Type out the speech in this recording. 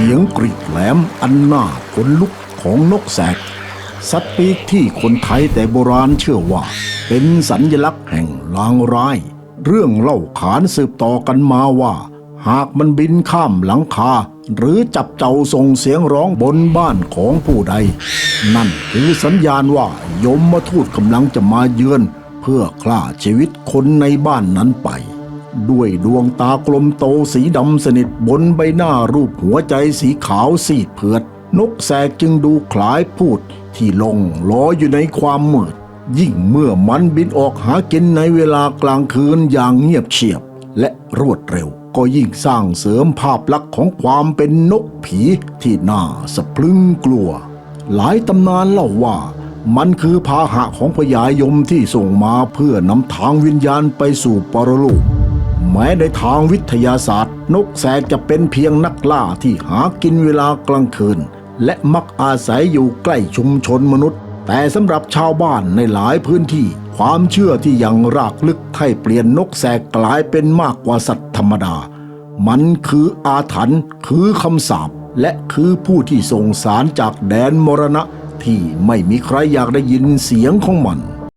สียงกรีดแหลมอันน่าขนลุกของนกแสก สัตว์ปีกที่คนไทยแต่โบราณเชื่อว่า เป็นสัญญลักษณ์แห่งลางร้าย เรื่องเล่าขานสืบต่อกันมาว่า หากมันบินข้ามหลังคา หรือจับเจ้าส่งเสียงร้องบนบ้านของผู้ใด นั่นคือสัญญาณว่ายมมาทูตกำลังจะมาเยือน เพื่อฆ่าชีวิตคนในบ้านนั้นไป ด้วยดวงตากลมโตสีดำสนิทบนใบหน้ารูปหัวใจสีขาวซีเผือด นกแสกจึงดูคล้ายพูดที่ลงลอยอยู่ในความมืด ยิ่งเมื่อมันบินออกหากินในเวลากลางคืนอย่างเงียบเชียบ และรวดเร็วก็ยิ่งสร้างเสริมภาพลักษณ์ของความเป็นนกผีที่น่าสะพรึงกลัว หลายตำนานเล่าว่ามันคือพาหะของพญายมที่ส่งมาเพื่อนำทางวิญญาณไปสู่ปรโลก แม้ในทางวิทยาศาสตร์ นกแสกจะเป็นเพียงนักล่าที่หากินเวลากลางคืน และมักอาศัยอยู่ใกล้ชุมชนมนุษย์ แต่สำหรับชาวบ้านในหลายพื้นที่ ความเชื่อที่ยังรากลึกให้เปลี่ยนนกแสกกลายเป็นมากกว่าสัตว์ธรรมดา มันคืออาถรรพ์คือคำสาปและคือผู้ที่ส่งสารจากแดนมรณะที่ไม่มีใครอยากได้ยินเสียงของมัน